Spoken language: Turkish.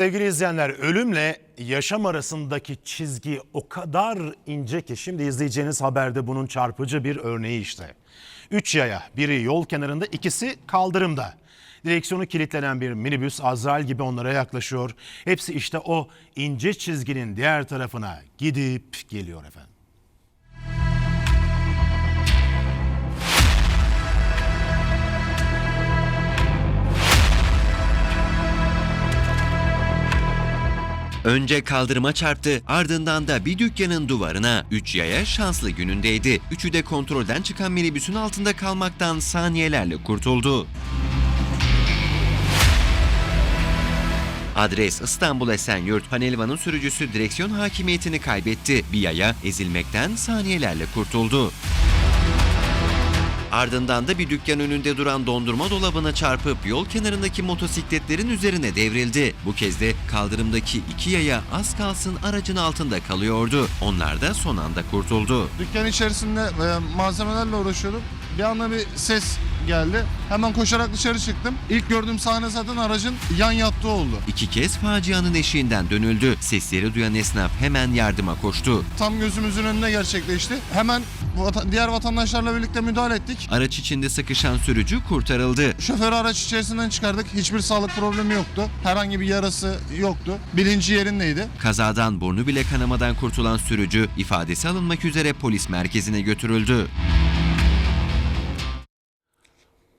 Sevgili izleyenler ölümle yaşam arasındaki çizgi o kadar ince ki şimdi izleyeceğiniz haberde bunun çarpıcı bir örneği işte. Üç yaya biri yol kenarında ikisi kaldırımda. Direksiyonu kilitlenen bir minibüs Azrail gibi onlara yaklaşıyor. Hepsi işte o ince çizginin diğer tarafına gidip geliyor efendim. Önce kaldırıma çarptı, ardından da bir dükkanın duvarına. Üç yaya şanslı günündeydi. Üçü de kontrolden çıkan minibüsün altında kalmaktan saniyelerle kurtuldu. Adres İstanbul Esenyurt. Panelvan'ın sürücüsü direksiyon hakimiyetini kaybetti. Bir yaya ezilmekten saniyelerle kurtuldu. Ardından da bir dükkan önünde duran dondurma dolabına çarpıp yol kenarındaki motosikletlerin üzerine devrildi. Bu kez de kaldırımdaki iki yaya az kalsın aracın altında kalıyordu. Onlar da son anda kurtuldu. Dükkan içerisinde e, malzemelerle uğraşıyordum. Bir anda bir ses geldi. Hemen koşarak dışarı çıktım. İlk gördüğüm sahne zaten aracın yan yattığı oldu. İki kez facianın eşiğinden dönüldü. Sesleri duyan esnaf hemen yardıma koştu. Tam gözümüzün önünde gerçekleşti. Hemen vata- diğer vatandaşlarla birlikte müdahale ettik. Araç içinde sıkışan sürücü kurtarıldı. Şoförü araç içerisinden çıkardık. Hiçbir sağlık problemi yoktu. Herhangi bir yarası yoktu. Bilinci yerindeydi. Kazadan burnu bile kanamadan kurtulan sürücü ifadesi alınmak üzere polis merkezine götürüldü.